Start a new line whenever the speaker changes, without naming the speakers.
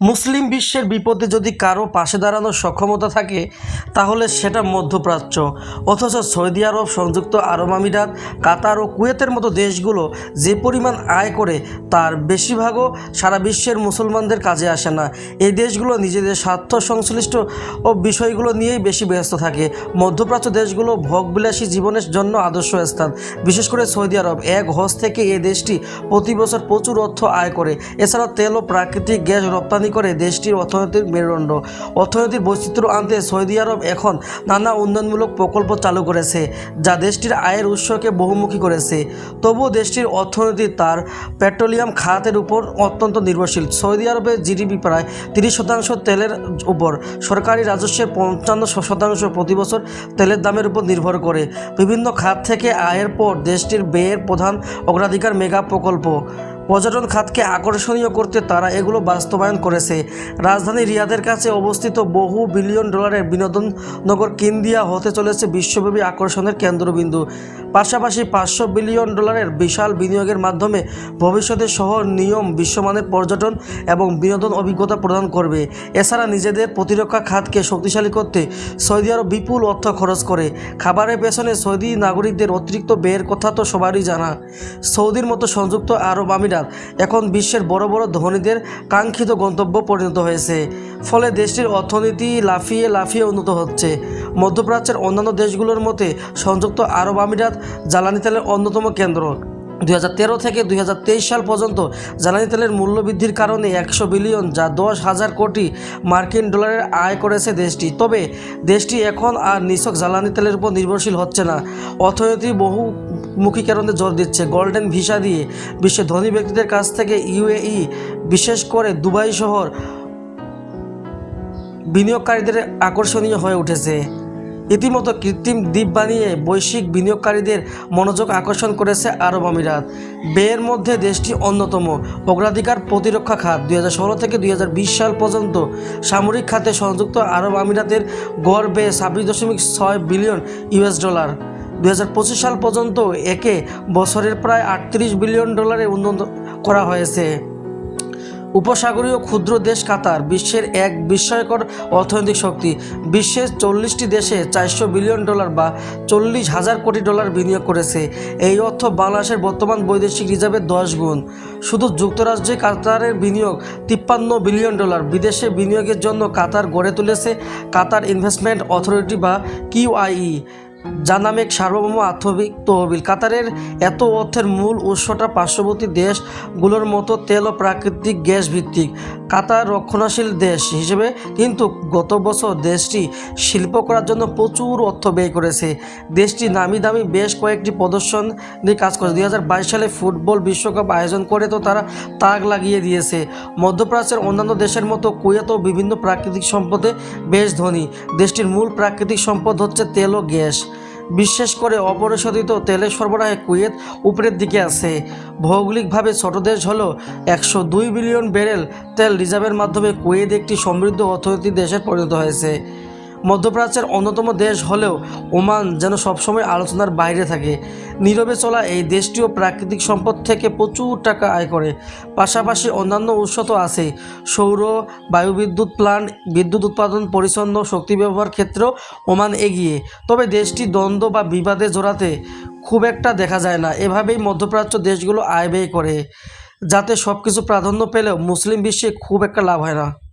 মুসলিম বিশ্বের বিপদে যদি কারও পাশে দাঁড়ানোর সক্ষমতা থাকে, তাহলে সেটা মধ্যপ্রাচ্য। অথচ সৌদি আরব, সংযুক্ত আরব আমিরাত, কাতার ও কুয়েতের মতো দেশগুলো যে পরিমাণ আয় করে, তার বেশিরভাগও সারা বিশ্বের মুসলমানদের কাজে আসে না। এই দেশগুলো নিজেদের স্বার্থ সংশ্লিষ্ট ও বিষয়গুলো নিয়েই বেশি ব্যস্ত থাকে। মধ্যপ্রাচ্য দেশগুলো ভোগবিলাসী জীবনের জন্য আদর্শ স্থান। বিশেষ করে সৌদি আরব, এক হজ থেকে এই দেশটি প্রতি বছর প্রচুর অর্থ আয় করে। এছাড়া তেল ও প্রাকৃতিক গ্যাস রপ্তানি করে দেশটির অর্থনৈতিক মেরুদণ্ড। অর্থনৈতিক বৈচিত্র্য আনতে সৌদি আরব এখন নানা উন্নয়নমূলক প্রকল্প চালু করেছে, যা দেশটির আয়ের উৎসকে বহুমুখী করেছে। তবুও দেশটির অর্থনীতি তার পেট্রোলিয়াম খাতের উপর অত্যন্ত নির্ভরশীল। সৌদি আরবের জিডিপি প্রায় তিরিশ শতাংশ তেলের উপর। সরকারি রাজস্বের পঞ্চান্ন শতাংশ প্রতি বছর তেলের দামের উপর নির্ভর করে। বিভিন্ন খাত থেকে আয়ের পর দেশটির ব্যয়ের প্রধান অগ্রাধিকার মেগা প্রকল্প। পর্যটন খাতকে আকর্ষণীয় করতে তারা এগুলো বাস্তবায়ন করেছে। রাজধানী রিয়াদের কাছে অবস্থিত বহু বিলিয়ন ডলারের বিনোদন নগর কিন্দিয়া হতে চলেছে বিশ্বব্যাপী আকর্ষণের কেন্দ্রবিন্দু। পাশাপাশি পাঁচশো বিলিয়ন ডলারের বিশাল বিনিয়োগের মাধ্যমে ভবিষ্যতে শহর নিয়ম বিশ্বমানের পর্যটন এবং বিনোদন অভিজ্ঞতা প্রদান করবে। এছাড়া নিজেদের প্রতিরক্ষা খাতকে শক্তিশালী করতে সৌদি আরব বিপুল অর্থ খরচ করে। খাবারের পেছনে সৌদি নাগরিকদের অতিরিক্ত ব্যয়ের কথা তো সবারই জানা। সৌদির মতো সংযুক্ত আরব আমিরাত এখন বিশ্বের বড় বড় ধনীদের কাঙ্ক্ষিত গন্তব্য পরিণত হয়েছে। ফলে দেশটির অর্থনীতি লাফিয়ে লাফিয়ে উন্নত হচ্ছে। মধ্যপ্রাচ্যের অন্যান্য দেশগুলোর মতে, সংযুক্ত আরব আমিরাত জ্বালানি তেলের অন্যতম কেন্দ্র। দুই হাজার তেরো থেকে দু হাজার তেইশ সাল পর্যন্ত জ্বালানি তেলের মূল্য বৃদ্ধির কারণে একশো বিলিয়ন যা দশ হাজার কোটি মার্কিন ডলারের আয় করেছে দেশটি। তবে দেশটি এখন আর নিছক জ্বালানি তেলের উপর নির্ভরশীল হচ্ছে না। অর্থনীতি বহুমুখীকরণে জোর দিচ্ছে। গোল্ডেন ভিসা দিয়ে বিশ্বের ধনী ব্যক্তিদের কাছ থেকে ইউএই, বিশেষ করে দুবাই শহর বিনিয়োগকারীদের আকর্ষণীয় হয়ে উঠেছে। ইতিমধ্যে কৃত্রিম দ্বীপ বানিয়ে বৈশ্বিক বিনিয়োগকারীদের মনোযোগ আকর্ষণ করেছে আরব আমিরাত। ব্যয়ের মধ্যে দেশটি অন্যতম। অগ্রাধিকার প্রতিরক্ষা খাত দুই হাজার ষোলো থেকে দুই হাজার বিশ সাল পর্যন্ত সামরিক খাতে সংযুক্ত আরব আমিরাতের গড় ব্যয় ছাব্বিশ দশমিক ছয় বিলিয়ন ইউএস ডলার। দুই হাজার পঁচিশ সাল পর্যন্ত একে বছরের প্রায় আটত্রিশ বিলিয়ন ডলারে উন্নত করা হয়েছে। উপসাগরীয় ক্ষুদ্র দেশ কাতার, বিশ্বের এক বিস্ময়কর অর্থনৈতিক শক্তি। বিশ্বের চল্লিশটি দেশে চারশো বিলিয়ন ডলার বা চল্লিশ হাজার কোটি ডলার বিনিয়োগ করেছে। এই অর্থ বাংলাদেশের বর্তমান বৈদেশিক রিজার্ভের দশ গুণ। শুধু যুক্তরাজ্যে কাতারের বিনিয়োগ তিপ্পান্ন বিলিয়ন ডলার। বিদেশে বিনিয়োগের জন্য কাতার গড়ে তুলেছে কাতার ইনভেস্টমেন্ট অথরিটি বা কিউআইই যার নামে এক সার্বভৌম আর্থিক তহবিল। কাতারের এত অর্থের মূল উৎসটা পার্শ্ববর্তী দেশগুলোর মতো তেল ও প্রাকৃতিক গ্যাস ভিত্তিক কাতার রক্ষণশীল দেশ হিসেবে কিন্তু গত বছর দেশটি শিল্প করার জন্য প্রচুর অর্থ ব্যয় করেছে। দেশটি নামি দামি বেশ কয়েকটি প্রদর্শন নিয়ে কাজ করেছে। দু হাজার বাইশ সালে ফুটবল বিশ্বকাপ আয়োজন করে তো তারা তাক লাগিয়ে দিয়েছে। মধ্যপ্রাচ্যের অন্যান্য দেশের মতো কুয়েতও বিভিন্ন প্রাকৃতিক সম্পদে বেশ ধনী। দেশটির মূল প্রাকৃতিক সম্পদ হচ্ছে তেল ও গ্যাস। বিশেষ করে অপরিশোধিত তেলের সরবরাহে কুয়েত উপরের দিকে আছে। ভৌগোলিকভাবে ছোট দেশ হল একশো দুই বিলিয়ন ব্যারেল তেল রিজার্ভের মাধ্যমে কুয়েত একটি সমৃদ্ধ অর্থনৈতিক দেশে পরিণত হয়েছে। মধ্যপ্রাচ্যের অন্যতম দেশ হলেও ওমান যেন সবসময় আলোচনার বাইরে থাকে। নীরবে চলা এই দেশটিও প্রাকৃতিক সম্পদ থেকে প্রচুর টাকা আয় করে। পাশাপাশি অন্যান্য উৎস তো আছে সৌর, বায়ুবিদ্যুৎ প্লান্ট, বিদ্যুৎ উৎপাদন, পরিচ্ছন্ন শক্তি ব্যবহার ক্ষেত্রেও ওমান এগিয়ে। তবে দেশটি দ্বন্দ্ব বা বিবাদে জড়াতে খুব একটা দেখা যায় না। এভাবেই মধ্যপ্রাচ্য দেশগুলো আয় ব্যয় করে। যাতে সব কিছু প্রাধান্য পেলেও মুসলিম বিশ্বে খুব একটা লাভ হয় না।